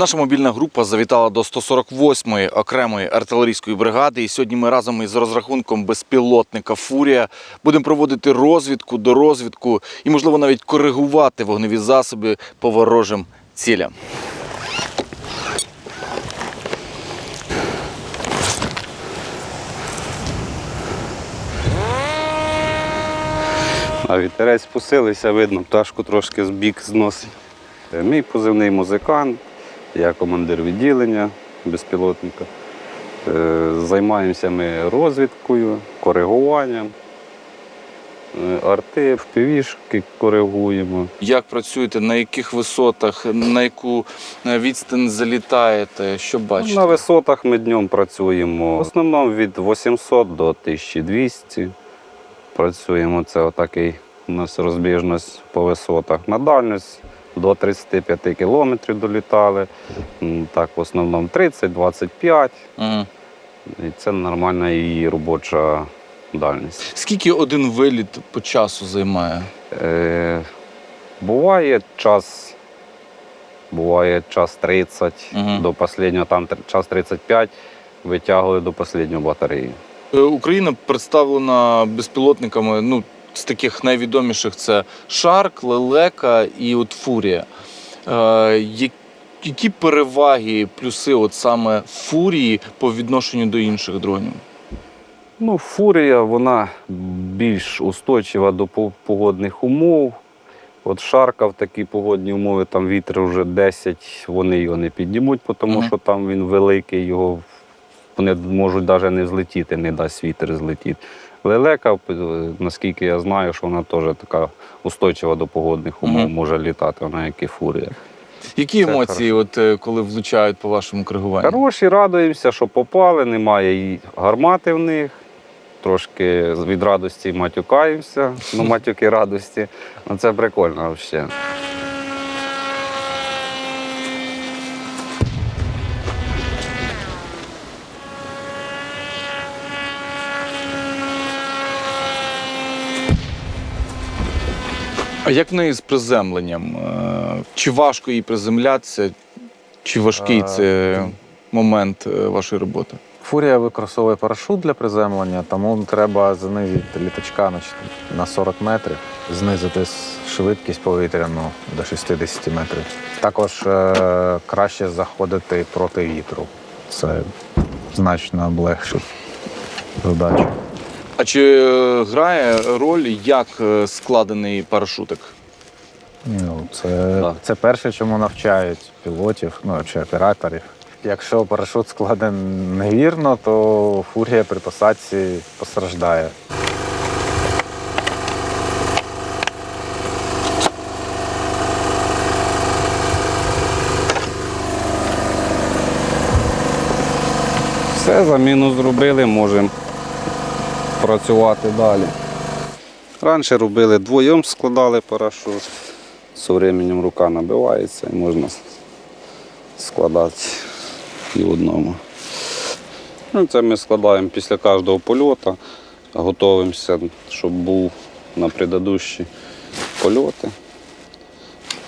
Наша мобільна група завітала до 148-ї окремої артилерійської бригади. І сьогодні ми разом із розрахунком безпілотника Фурія будемо проводити розвідку до розвідку і, можливо, навіть коригувати вогневі засоби по ворожим цілям. А вітерець посилився, видно, пташку трошки з бік зносить. Мій позивний музикант, я командир відділення безпілотника. Е, Займаємося ми розвідкою, коригуванням. Е, Арти, впівішки коригуємо. Як працюєте, на яких висотах, на яку е, відстань залітаєте? Що бачите? На висотах ми днем працюємо. В основному від 800 до 1200 працюємо. Це отакий у нас розбіжність по висотах. На дальність до 35 кілометрів долітали. Так, в основному 30-25. Мгм. І це нормальна її робоча дальність. Скільки один виліт по часу займає? Е, буває час. Буває час 30 Мгм. до останнього, там час 35 витягую до останнього батареї. Е, Україна представлена безпілотниками. Ну, з таких найвідоміших це Шарк, Лелека і от Фурія. Е, які переваги, плюси от саме Фурії по відношенню до інших дронів? Ну, фурія вона більш устойчива до погодних умов. От шарка в такі погодні умови, там вітер вже 10, вони його не піднімуть, тому Мгм. що там він великий, його вони можуть навіть не злетіти, не дасть вітер злетіти. Лелека, наскільки я знаю, що вона теж така устойчива до погодних умов, Мгм. може літати, вона як і фурія. Які Це емоції, от, е, коли влучають по вашому коригуванню? Хороші, радуємося, що попали, немає і гармати в них. Трошки від радості матюкаємося, ну матюки радості. Ну це прикольно взагалі. А як в неї з приземленням? Е, Чи важко їй приземлятися, чи важкий Е, це момент е, вашої роботи? Фурія використовує парашут для приземлення, тому треба знизити літачка на 40 метрів, знизити швидкість повітряну до 60 метрів. Також краще заходити проти вітру. Це значно облегшить задачу. А чи е, грає роль, як е, складений парашутик? Ну, це, Так. це перше, чому навчають пілотів, ну чи операторів. Якщо парашут складений невірно, то фурія при посадці постраждає. Все, заміну зробили, можемо працювати далі. Раніше робили двоєм, складали парашут. З часом рука набивається і можна складати і в одному. Ну, це ми складаємо після кожного польоту, готуємося, щоб був на предыдущі польоти.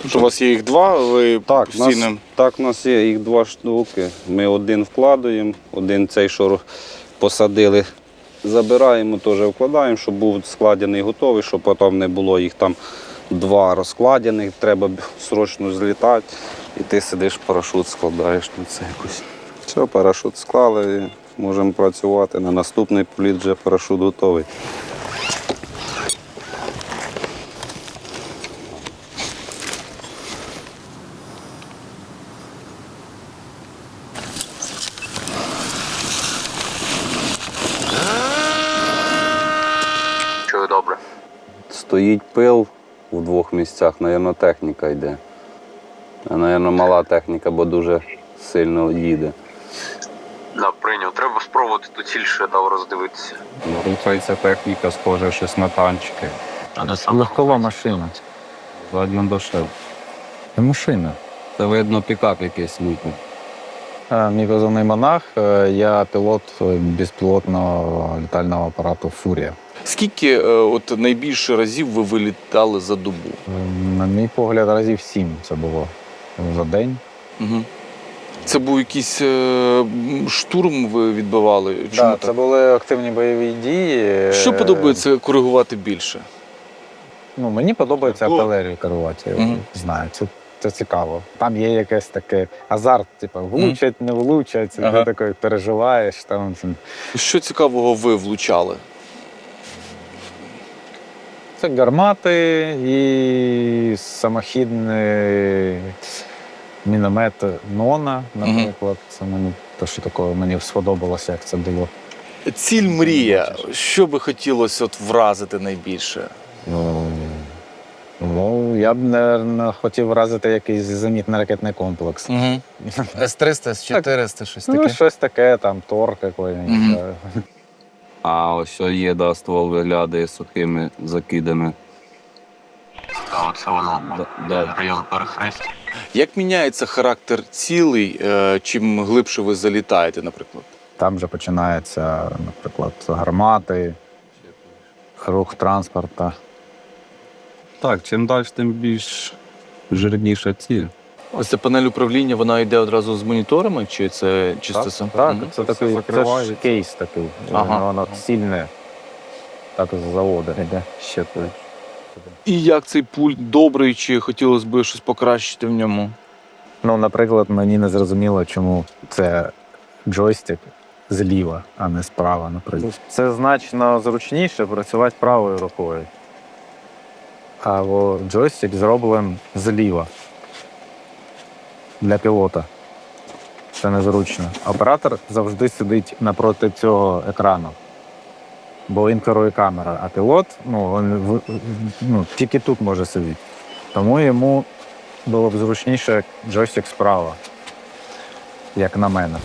Тобто у вас є їх два, ви Так, у нас, так, у нас є їх два штуки. Ми один вкладаємо, один цей, що посадили, забираємо, теж вкладаємо, щоб був складений готовий, щоб потім не було їх там два розкладених, треба срочно злітати. І ти сидиш, парашут складаєш на це якось. Все, парашут склали можемо працювати. На наступний політ вже парашут готовий. Стоїть пил у двох місцях, напевно, техніка йде. А, напевно, мала техніка, бо дуже сильно їде. Да, прийняв. Треба спробувати ту ціль дав роздивитися. Рухається техніка, схоже, щось на танчики. Легкова машина. Ладно дошев. Це машина. Це видно пікап якийсь мутний. Е, Мій позивний монах. е, Я пілот безпілотного літального апарату Фурія. Скільки е, от найбільше разів ви вилітали за добу? На мій погляд, разів сім це було за день. Угу. Це був якийсь е, штурм ви відбивали? Чому Да, так? це були активні бойові дії. Що подобається коригувати більше? Ну, мені подобається артилерію керувати. Я Мгм. знаю, це, це цікаво. Там є якесь таке азарт, типу, влучать, не влучать, Ага. ти такий переживаєш. Там, Що цікавого ви влучали? Це гармати і самохідний міномет Нона, наприклад. Це мені те, що такого мені сподобалося, як це було. Ціль мрія. Що би хотілося от вразити найбільше? Ну, ну, я б, не хотів вразити якийсь зенітний ракетний комплекс. Угу. С-300, С-400, щось Ну, щось таке, там, тор якийсь. А ось є, да, ствол виглядає сухими закидами. Це воно. Да, да. Район перехрестя. Як міняється характер цілей, е, чим глибше ви залітаєте, наприклад? Там вже починається, наприклад, гармати, рух транспорта. Так, чим далі, тим більш жирніша ціль. Ось ця панель управління, вона йде одразу з моніторами, чи це чисто сам? Так, Мгм. це такий це ж кейс такий. Ага. Воно сильне. Так з заводу йде. Ще туди. І як цей пульт добрий, чи хотілося б щось покращити в ньому? Ну, наприклад, мені не зрозуміло, чому це джойстик зліва, а не справа, наприклад. Це значно зручніше працювати правою рукою. А о, джойстик зроблений зліва для пілота. Це незручно. Оператор завжди сидить напроти цього екрану. Бо він керує камера, а пілот ну, він, ну, тільки тут може сидіти. Тому йому було б зручніше джойстик справа, як на мене.